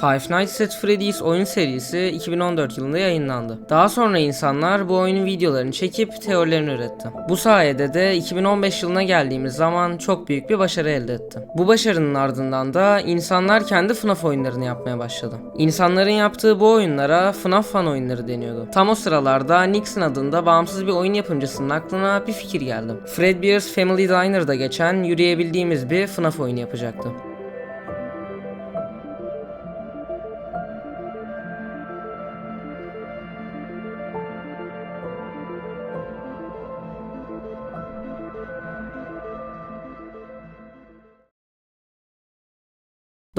Five Nights at Freddy's oyun serisi 2014 yılında yayınlandı. Daha sonra insanlar bu oyunun videolarını çekip teorilerini üretti. Bu sayede de 2015 yılına geldiğimiz zaman çok büyük bir başarı elde etti. Bu başarının ardından da insanlar kendi FNAF oyunlarını yapmaya başladı. İnsanların yaptığı bu oyunlara FNAF fan oyunları deniyordu. Tam o sıralarda Nixon adında bağımsız bir oyun yapımcısının aklına bir fikir geldi. Fredbear's Family Diner'da geçen yürüyebildiğimiz bir FNAF oyunu yapacaktı.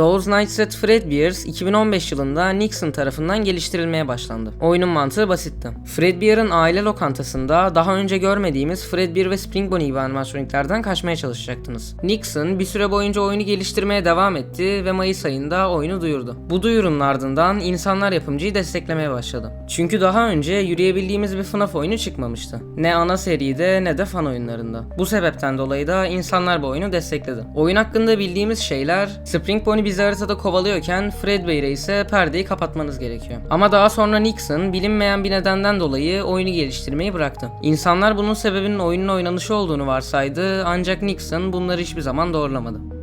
Those Nights at Fredbear's 2015 yılında Nixon tarafından geliştirilmeye başlandı. Oyunun mantığı basitti. Fredbear'ın aile lokantasında daha önce görmediğimiz Fredbear ve Spring Bonnie gibi animatroniklerden kaçmaya çalışacaktınız. Nixon bir süre boyunca oyunu geliştirmeye devam etti ve Mayıs ayında oyunu duyurdu. Bu duyurunun ardından insanlar yapımcıyı desteklemeye başladı. Çünkü daha önce yürüyebildiğimiz bir FNAF oyunu çıkmamıştı. Ne ana seride ne de fan oyunlarında. Bu sebepten dolayı da insanlar bu oyunu destekledi. Oyun hakkında bildiğimiz şeyler Spring Bonnie bizi haritada kovalıyorken Fredbear'e ise perdeyi kapatmanız gerekiyor. Ama daha sonra Nixon bilinmeyen bir nedenden dolayı oyunu geliştirmeyi bıraktı. İnsanlar bunun sebebinin oyunun oynanışı olduğunu varsaydı ancak Nixon bunları hiçbir zaman doğrulamadı.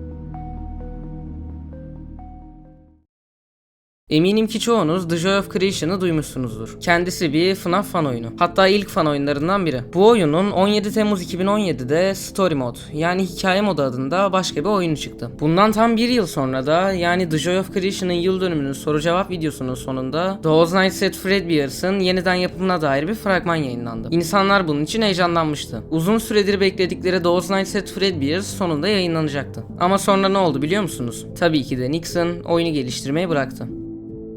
Eminim ki çoğunuz The Joy of Creation'ı duymuşsunuzdur. Kendisi bir FNAF fan oyunu. Hatta ilk fan oyunlarından biri. Bu oyunun 17 Temmuz 2017'de Story Mode yani hikaye modu adında başka bir oyunu çıktı. Bundan tam bir yıl sonra da yani The Joy of Creation'ın yıl dönümünün soru cevap videosunun sonunda Those Nights at Fredbear's'ın yeniden yapımına dair bir fragman yayınlandı. İnsanlar bunun için heyecanlanmıştı. Uzun süredir bekledikleri Those Nights at Fredbear's sonunda yayınlanacaktı. Ama sonra ne oldu biliyor musunuz? Tabii ki de Nixon oyunu geliştirmeyi bıraktı.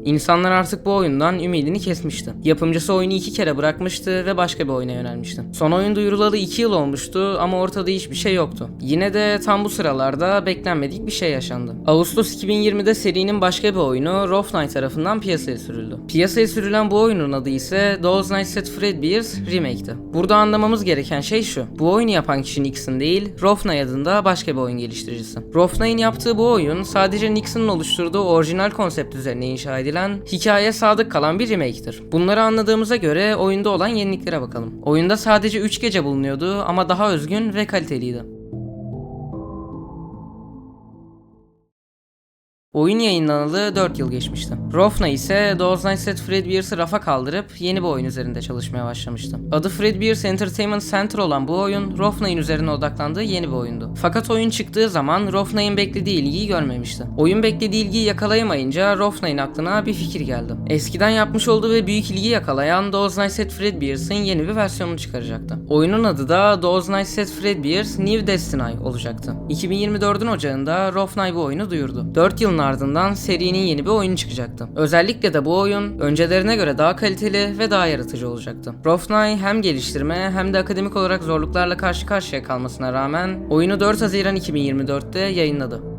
İnsanlar artık bu oyundan ümidini kesmişti. Yapımcısı oyunu iki kere bırakmıştı ve başka bir oyuna yönelmişti. Son oyun duyurulalı iki yıl olmuştu ama ortada hiçbir şey yoktu. Yine de tam bu sıralarda beklenmedik bir şey yaşandı. Ağustos 2020'de serinin başka bir oyunu Rough Night tarafından piyasaya sürüldü. Piyasaya sürülen bu oyunun adı ise Those Nights at Fredbear's Remake'ti. Burada anlamamız gereken şey şu. Bu oyunu yapan kişi Nixon değil, Night adında başka bir oyun geliştiricisi. Night'in yaptığı bu oyun sadece Nixon'ın oluşturduğu orijinal konsept üzerine inşa edilen hikayeye sadık kalan bir remake'tir. Bunları anladığımıza göre oyunda olan yeniliklere bakalım. Oyunda sadece 3 gece bulunuyordu ama daha özgün ve kaliteliydi. Oyun yayınlanalı 4 yıl geçmişti. Rofna ise Those Nights at Fredbear's'ı rafa kaldırıp yeni bir oyun üzerinde çalışmaya başlamıştı. Adı Fredbear's Entertainment Center olan bu oyun, Rofna'nın üzerine odaklandığı yeni bir oyundu. Fakat oyun çıktığı zaman Rofna'nın beklediği ilgiyi görmemişti. Oyun beklediği ilgiyi yakalayamayınca Rofna'nın aklına bir fikir geldi. Eskiden yapmış olduğu ve büyük ilgi yakalayan Those Nights at Fredbear's'ın yeni bir versiyonunu çıkaracaktı. Oyunun adı da Those Nights at Fredbear's New Destiny olacaktı. 2024'ün ocağında Rofna bu oyunu duyurdu. 4 yılın ardından serinin yeni bir oyunu çıkacaktı. Özellikle de bu oyun öncelerine göre daha kaliteli ve daha yaratıcı olacaktı. Rofnay hem geliştirme hem de akademik olarak zorluklarla karşı karşıya kalmasına rağmen oyunu 4 Haziran 2024'te yayınladı.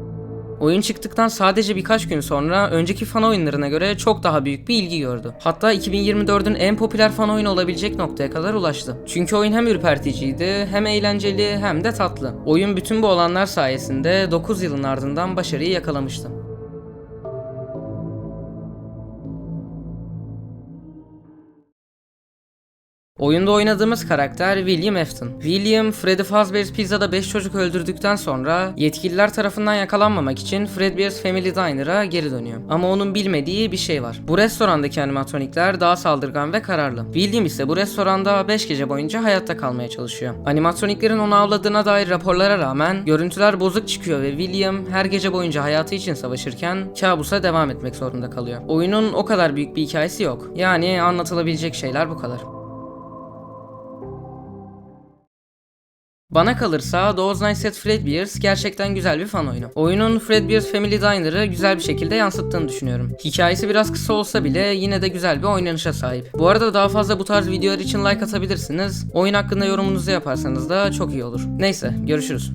Oyun çıktıktan sadece birkaç gün sonra önceki fan oyunlarına göre çok daha büyük bir ilgi gördü. Hatta 2024'ün en popüler fan oyunu olabilecek noktaya kadar ulaştı. Çünkü oyun hem ürperticiydi, hem eğlenceli hem de tatlı. Oyun bütün bu olanlar sayesinde 9 yılın ardından başarıyı yakalamıştı. Oyunda oynadığımız karakter William Afton. William, Freddy Fazbear's Pizza'da 5 çocuk öldürdükten sonra yetkililer tarafından yakalanmamak için Fredbear's Family Diner'a geri dönüyor. Ama onun bilmediği bir şey var. Bu restorandaki animatronikler daha saldırgan ve kararlı. William ise bu restoranda 5 gece boyunca hayatta kalmaya çalışıyor. Animatroniklerin onu avladığına dair raporlara rağmen görüntüler bozuk çıkıyor ve William her gece boyunca hayatı için savaşırken kabusa devam etmek zorunda kalıyor. Oyunun o kadar büyük bir hikayesi yok. Yani anlatılabilecek şeyler bu kadar. Bana kalırsa Those Nights at Fredbear's gerçekten güzel bir fan oyunu. Oyunun Fredbear's Family Diner'ı güzel bir şekilde yansıttığını düşünüyorum. Hikayesi biraz kısa olsa bile yine de güzel bir oynanışa sahip. Bu arada daha fazla bu tarz videolar için like atabilirsiniz. Oyun hakkında yorumunuzu yaparsanız da çok iyi olur. Neyse görüşürüz.